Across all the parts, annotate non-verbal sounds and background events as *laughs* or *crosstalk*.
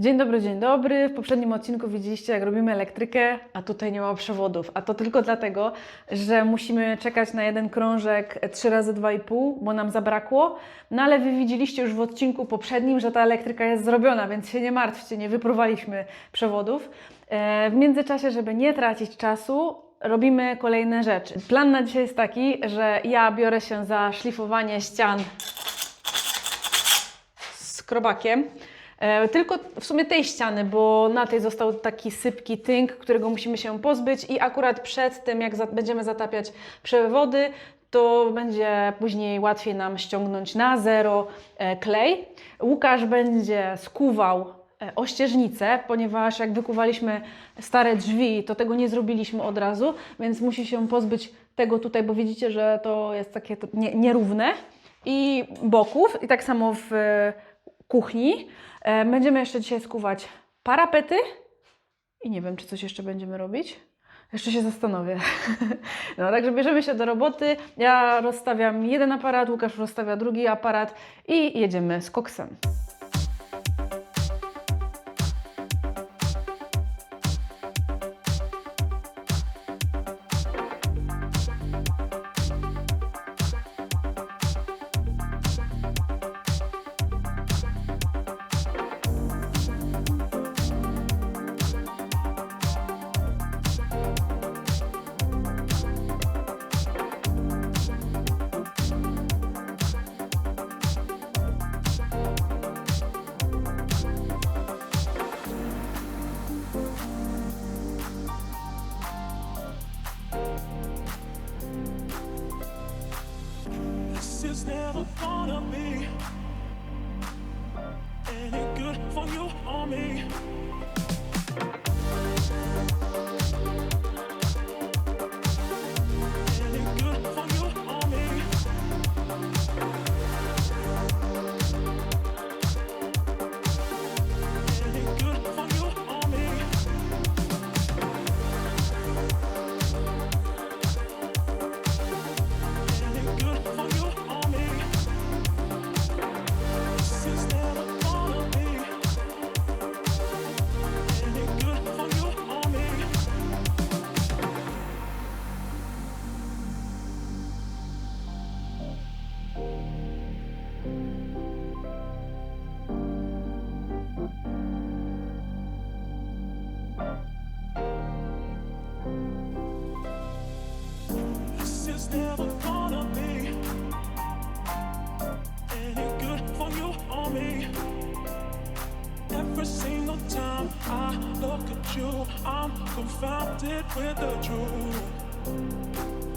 Dzień dobry, dzień dobry. W poprzednim odcinku widzieliście, jak robimy elektrykę, a tutaj nie ma przewodów. A to tylko dlatego, że musimy czekać na jeden krążek 3 razy 2,5, bo nam zabrakło. No ale wy widzieliście już w odcinku poprzednim, że ta elektryka jest zrobiona, więc się nie martwcie, nie wyprówaliśmy przewodów. E, W międzyczasie, żeby nie tracić czasu, robimy kolejne rzeczy. Plan na dzisiaj jest taki, że ja biorę się za szlifowanie ścian z krobakiem. E, Tylko w sumie tej ściany, bo na tej został taki sypki tynk, którego musimy się pozbyć i akurat przed tym, jak będziemy zatapiać przewody, to będzie później łatwiej nam ściągnąć na zero e, klej. Łukasz będzie skuwał e, ościeżnicę, ponieważ jak wykuwaliśmy stare drzwi, to tego nie zrobiliśmy od razu, więc musi się pozbyć tego tutaj, bo widzicie, że to jest takie nierówne i boków i tak samo w e, kuchni. E, Będziemy jeszcze dzisiaj skuwać parapety i nie wiem, czy coś jeszcze będziemy robić. Jeszcze się zastanowię. *laughs* No, także bierzemy się do roboty. Ja rozstawiam jeden aparat, Łukasz rozstawia drugi aparat i jedziemy z koksem. Never gonna be Every single time I look at you, I'm confounded with the truth.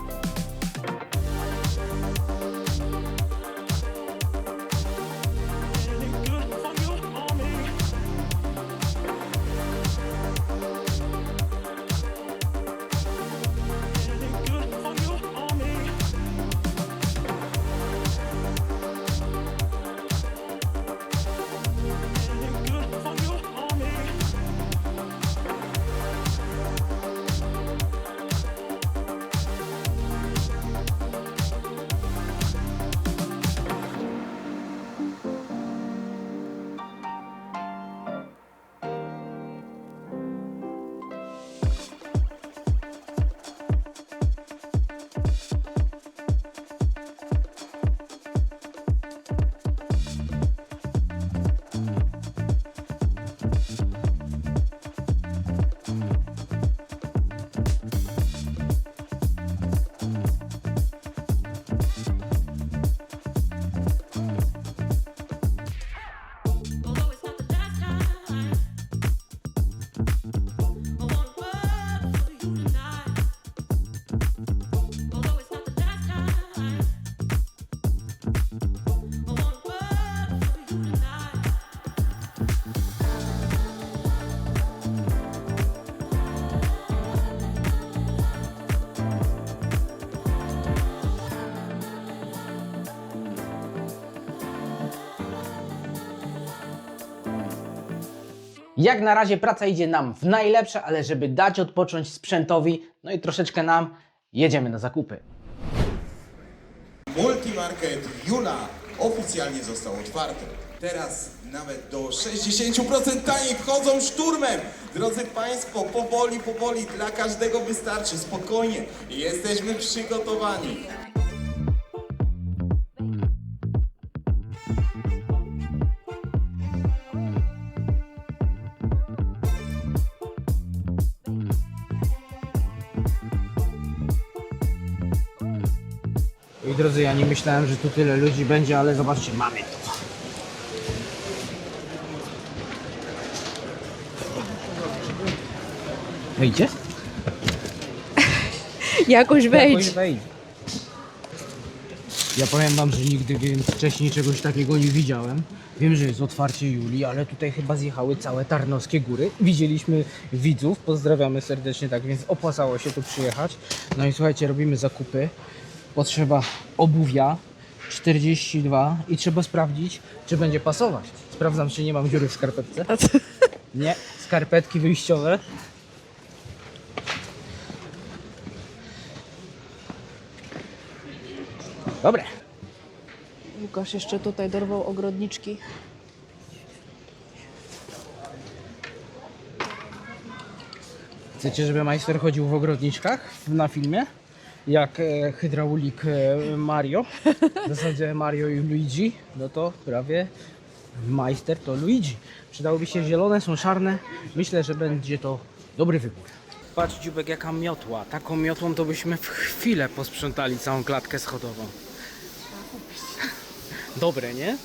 Jak na razie praca idzie nam w najlepsze, ale żeby dać odpocząć sprzętowi, no i troszeczkę nam, jedziemy na zakupy. Multimarket Jula oficjalnie został otwarty. Teraz nawet do 60% taniej wchodzą szturmem. Drodzy Państwo, powoli, powoli, dla każdego wystarczy, spokojnie, jesteśmy przygotowani. Moi drodzy, ja nie myślałem, że tu tyle ludzi będzie, ale zobaczcie, mamy to. Wejdzie? *laughs* Jakoś Jakoś wejdź. Ja powiem wam, że nigdy więc wcześniej czegoś takiego nie widziałem. Wiem, że jest otwarcie Julii, ale tutaj chyba zjechały całe Tarnowskie Góry. Widzieliśmy widzów, pozdrawiamy serdecznie, tak więc opłacało się tu przyjechać. No i słuchajcie, robimy zakupy. Potrzeba obuwia 42 i trzeba sprawdzić, czy będzie pasować. Sprawdzam, czy nie mam dziury w skarpetce. *laughs* Nie, skarpetki wyjściowe. Dobre. Łukasz jeszcze tutaj dorwał ogrodniczki. Chcecie, żeby majster chodził w ogrodniczkach na filmie? Jak e, hydraulik e, Mario. W zasadzie Mario i Luigi. No to prawie majster to Luigi. Przydałoby się zielone, są czarne. Myślę, że będzie to dobry wybór. Patrz dziubek jaka miotła. Taką miotłą to byśmy w chwilę posprzątali całą klatkę schodową. Dobre, nie?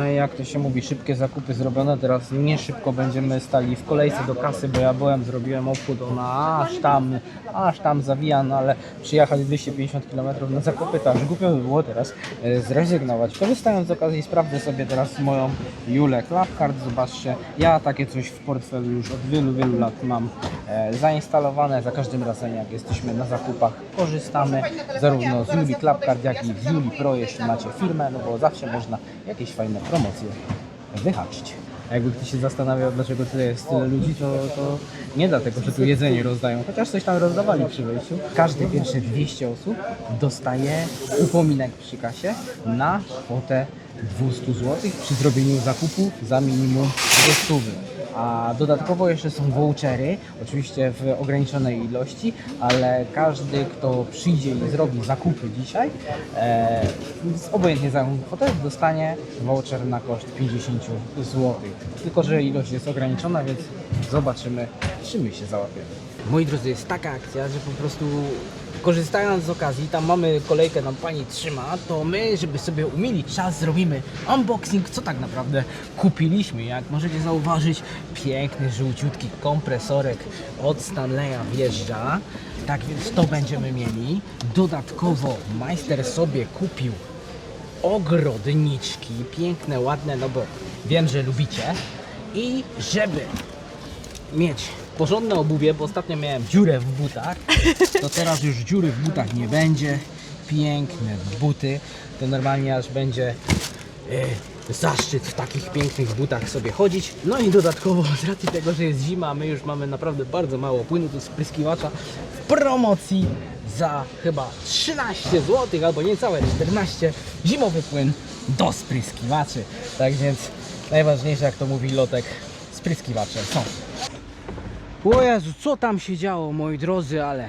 No i jak to się mówi, szybkie zakupy zrobione, teraz nie szybko będziemy stali w kolejce do kasy, bo ja byłem, zrobiłem obchód, ona aż tam, aż tam zawija, no ale przyjechać 250 km na zakupy, to aż głupio by było teraz e, zrezygnować. Korzystając z okazji sprawdzę sobie teraz moją Julę Clubcard, zobaczcie, ja takie coś w portfelu już od wielu, wielu lat mam e, zainstalowane, za każdym razem jak jesteśmy na zakupach korzystamy zarówno z Juli Clubcard, jak i z Juli Pro, jeśli macie firmę, no bo zawsze można jakieś fajne promocje wyhaczyć. A jakby ktoś się zastanawiał, dlaczego tutaj jest tyle ludzi, to, to nie dlatego, że tu jedzenie rozdają, chociaż coś tam rozdawali przy wejściu. Każde pierwsze 200 osób dostaje upominek przy kasie na kwotę 200 zł przy zrobieniu zakupu za minimum 200 a dodatkowo jeszcze są vouchery, oczywiście w ograniczonej ilości, ale każdy, kto przyjdzie i zrobi zakupy dzisiaj, e, obojętnie za kwotę, dostanie voucher na koszt 50 zł. Tylko, że ilość jest ograniczona, więc zobaczymy, czy my się załapiemy. Moi drodzy, jest taka akcja, że po prostu korzystając z okazji, tam mamy kolejkę, nam pani trzyma, to my, żeby sobie umilić czas, zrobimy unboxing, co tak naprawdę kupiliśmy. Jak możecie zauważyć, piękny, żółciutki kompresorek od Stanleya wjeżdża. Tak więc to będziemy mieli. Dodatkowo majster sobie kupił ogrodniczki, piękne, ładne, no bo wiem, że lubicie. I żeby mieć porządne obuwie, bo ostatnio miałem dziurę w butach, to teraz już dziury w butach nie będzie. Piękne buty, to normalnie aż będzie e, zaszczyt w takich pięknych butach sobie chodzić. No i dodatkowo z racji tego, że jest zima, my już mamy naprawdę bardzo mało płynu do spryskiwacza w promocji za chyba 13 zł albo niecałe 14 zimowy płyn do spryskiwaczy. Tak więc najważniejsze jak to mówi Lotek, spryskiwacze są. O Jezu, co tam się działo moi drodzy, ale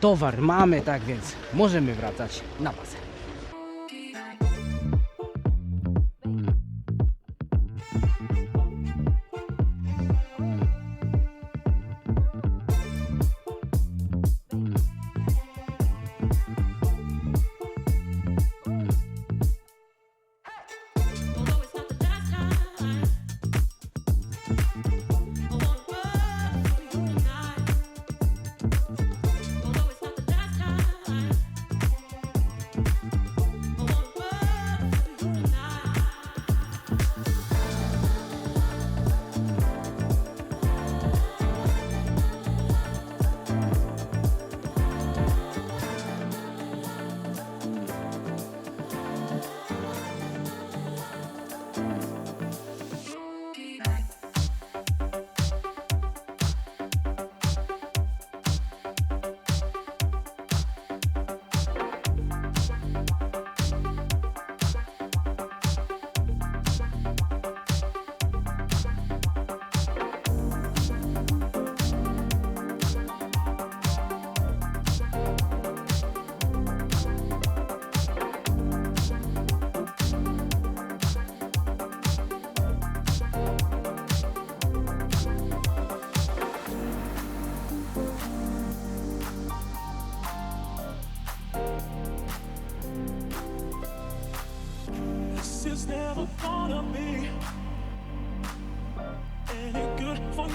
towar mamy, tak więc możemy wracać na bazę.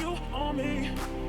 you, on me.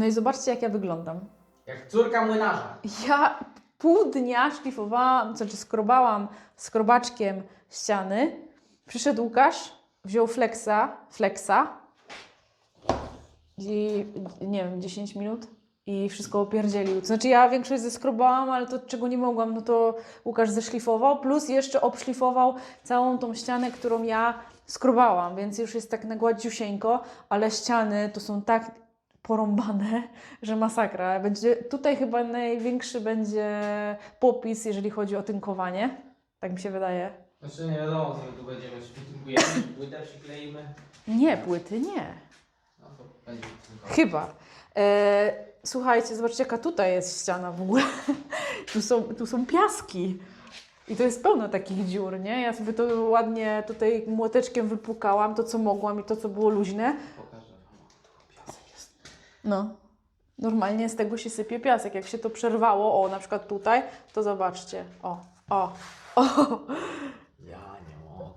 No i zobaczcie, jak ja wyglądam. Jak córka młynarza. Ja pół dnia szlifowałam, znaczy skrobałam skrobaczkiem ściany. Przyszedł Łukasz, wziął flexa, flexa i nie wiem, 10 minut i wszystko opierdzielił. To znaczy ja większość zeskrobałam, ale to czego nie mogłam, no to Łukasz zeszlifował, plus jeszcze obszlifował całą tą ścianę, którą ja skrobałam, więc już jest tak na gładziusieńko, ale ściany to są tak porąbane, że masakra. Będzie, tutaj chyba największy będzie popis, jeżeli chodzi o tynkowanie. Tak mi się wydaje. Znaczy nie wiadomo, co my tu będziemy szpitykujemy, *clears throat* płytę przykleimy. Nie, płyty nie. No to będzie. Chyba. E, słuchajcie, zobaczcie jaka tutaj jest ściana w ogóle. tu, są, tu są piaski. I to jest pełno takich dziur, nie? Ja sobie to ładnie tutaj młoteczkiem wypukałam, to co mogłam i to co było luźne. Pokażę wam, tu piasek jest. No. Normalnie z tego się sypie piasek. Jak się to przerwało, o na przykład tutaj, to zobaczcie. O, o, o. Ja nie mogę.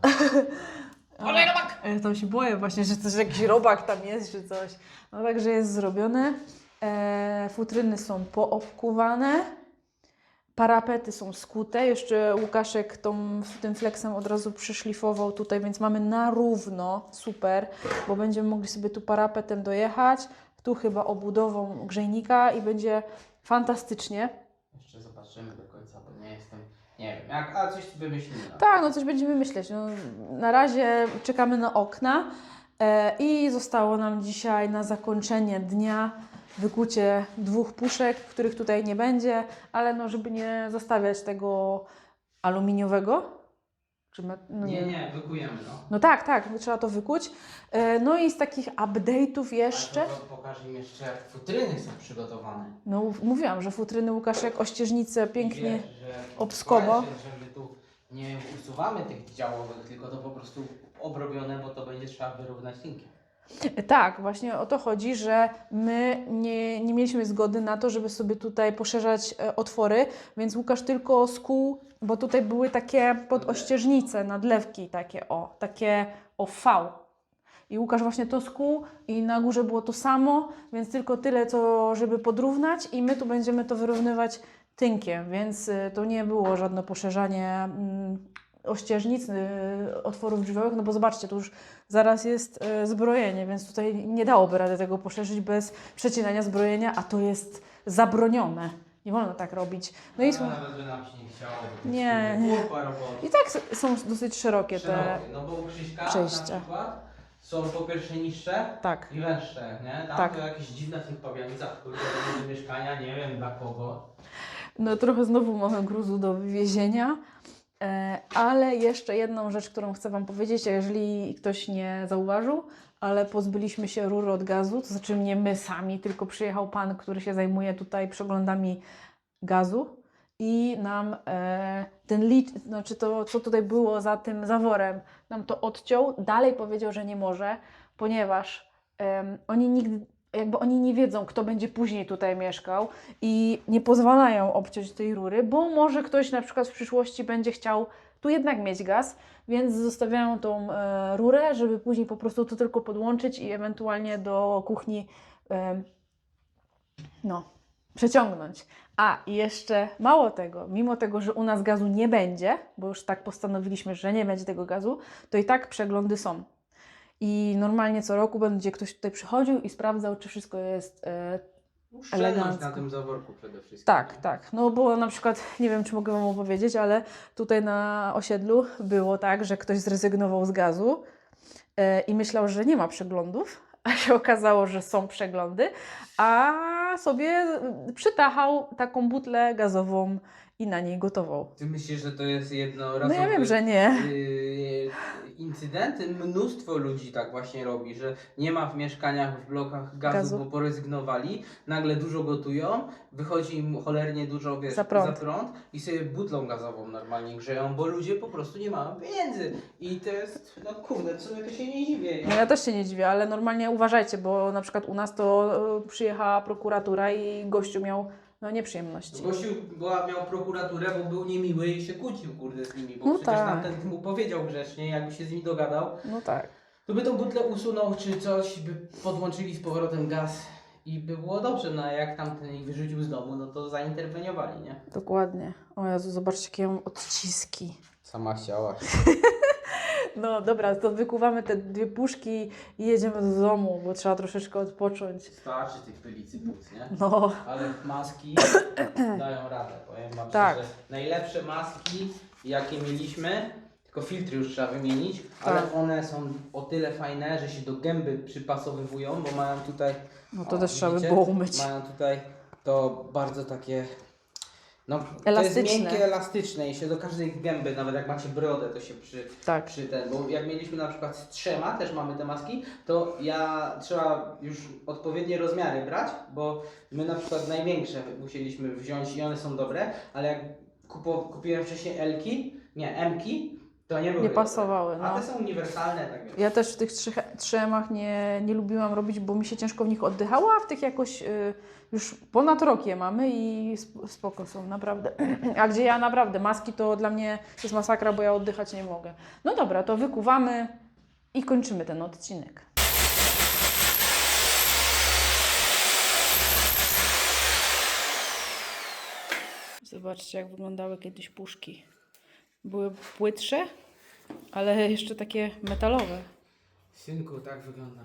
Ale robak! Ja tam się boję właśnie, że coś jakiś robak tam jest, czy coś. No także jest zrobione. E, futryny są poobkuwane. Parapety są skute. Jeszcze Łukaszek tą, tym flexem od razu przyszlifował tutaj, więc mamy na równo. Super, bo będziemy mogli sobie tu parapetem dojechać. Tu chyba obudową grzejnika i będzie fantastycznie. Jeszcze zobaczymy do końca, bo nie jestem. Nie wiem, jak, a coś wymyślimy. Tak, no coś będziemy myśleć. No, na razie czekamy na okna e, i zostało nam dzisiaj na zakończenie dnia wykucie dwóch puszek, których tutaj nie będzie, ale no, żeby nie zostawiać tego aluminiowego. Czy no Nie, nie, wykujemy, no. No tak, tak, trzeba to wykuć. E, no i z takich update'ów jeszcze. Pokażę im jeszcze, jak futryny są przygotowane. No mówiłam, że futryny Łukaszek ościeżnice pięknie. I wiesz, że obskobo. słuchajcie, że my tu nie usuwamy tych działowych, tylko to po prostu obrobione, bo to będzie trzeba wyrównać linkiem. Tak, właśnie o to chodzi, że my nie, nie mieliśmy zgody na to, żeby sobie tutaj poszerzać e, otwory, więc Łukasz tylko skuł, bo tutaj były takie podościeżnice, nadlewki takie o, takie o V. I Łukasz właśnie to skuł i na górze było to samo, więc tylko tyle, co żeby podrównać i my tu będziemy to wyrównywać tynkiem, więc y, to nie było żadne poszerzanie mm, ościeżnic, y, otworów drzwiowych, no bo zobaczcie, tu już zaraz jest y, zbrojenie, więc tutaj nie dałoby rady tego poszerzyć bez przecinania zbrojenia, a to jest zabronione. Nie wolno tak robić. No i, słuchaj, nawet by nam się nie chciało, bo to Nie, jest nie. Kupa roboty. i tak są dosyć szerokie te... Szerokie, no bo u Krzyśka przejścia. na przykład są po pierwsze niższe Tak. i węższe, nie? Tam Tak. to jakieś dziwne w tych pawionicach, kurde, do mieszkania, nie wiem dla kogo. No trochę znowu mamy gruzu do wywiezienia. E, Ale jeszcze jedną rzecz, którą chcę Wam powiedzieć, a jeżeli ktoś nie zauważył, ale pozbyliśmy się rury od gazu, to znaczy nie my sami, tylko przyjechał pan, który się zajmuje tutaj przeglądami gazu i nam e, ten licz, znaczy to, co tutaj było za tym zaworem, nam to odciął. Dalej powiedział, że nie może, ponieważ em, oni nigdy, jakby oni nie wiedzą, kto będzie później tutaj mieszkał i nie pozwalają obciąć tej rury, bo może ktoś na przykład w przyszłości będzie chciał tu jednak mieć gaz, więc zostawiają tą e, rurę, żeby później po prostu to tylko podłączyć i ewentualnie do kuchni em, no, przeciągnąć. A i jeszcze mało tego, mimo tego, że u nas gazu nie będzie, bo już tak postanowiliśmy, że nie będzie tego gazu, to i tak przeglądy są. I normalnie co roku będzie ktoś tutaj przychodził i sprawdzał, czy wszystko jest e, na tym zaworku przede wszystkim. tak, tak. No bo na przykład, nie wiem czy mogę Wam opowiedzieć, ale tutaj na osiedlu było tak, że ktoś zrezygnował z gazu e, i myślał, że nie ma przeglądów, a się *laughs* okazało, że są przeglądy, a sobie przytachał taką butlę gazową i na niej gotował. Ty myślisz, że to jest No jednorazowy ja wiem, że nie. yy, incydent? Mnóstwo ludzi tak właśnie robi, że nie ma w mieszkaniach, w blokach gazu, Gazu. bo porezygnowali, nagle dużo gotują, wychodzi im cholernie dużo wiesz, Za prąd. i sobie butlą gazową normalnie grzeją, bo ludzie po prostu nie mają pieniędzy. I to jest, no kurde, w sumie to się nie dziwię. No ja też się nie dziwię, ale normalnie uważajcie, bo na przykład u nas to e, przyjechała prokuratura i gościu miał no, nieprzyjemności. Gościu była, miał prokuraturę, bo był niemiły i się kłócił, kurde, z nimi, bo No przecież tak. tamten mu powiedział grzecznie, jakby się z nimi dogadał, No tak. to by tą butlę usunął czy coś, by podłączyli z powrotem gaz i by było dobrze, no a jak tamten ich wyrzucił z domu, no to zainterweniowali, nie? Dokładnie. O Jezu, zobaczcie, jakie mam odciski. Sama chciałaś. *laughs* No dobra, to wykuwamy te dwie puszki i jedziemy do domu, bo trzeba troszeczkę odpocząć. Starczy tych pylicy płuc, nie? No, Ale maski *clears throat* dają radę, powiem wam Tak. szczerze. Najlepsze maski, jakie mieliśmy, tylko filtry już trzeba wymienić, ale Tak. one są o tyle fajne, że się do gęby przypasowywują, bo mają tutaj... no to o, też trzeba by widzicie? było umyć. Mają tutaj to bardzo takie... No, to Elastyczne. jest miękkie, elastyczne i się do każdej gęby, nawet jak macie brodę, to się przy, Tak. przy ten, bo jak mieliśmy na przykład z trzema, też mamy te maski, to ja trzeba już odpowiednie rozmiary brać, bo my na przykład największe musieliśmy wziąć i one są dobre, ale jak kupo, kupiłem wcześniej Elki, nie, Mki, to nie były Nie pasowały, A no. te są uniwersalne, tak więc. Ja też w tych trzech, trzemach nie, nie lubiłam robić, bo mi się ciężko w nich oddychało, a w tych jakoś y, już ponad rok je mamy i sp- spoko są, naprawdę. *clears throat* A gdzie ja naprawdę, maski to dla mnie jest masakra, bo ja oddychać nie mogę. No dobra, to wykuwamy i kończymy ten odcinek. Zobaczcie, jak wyglądały kiedyś puszki. Były płytsze, ale jeszcze takie metalowe. Synku, tak wygląda.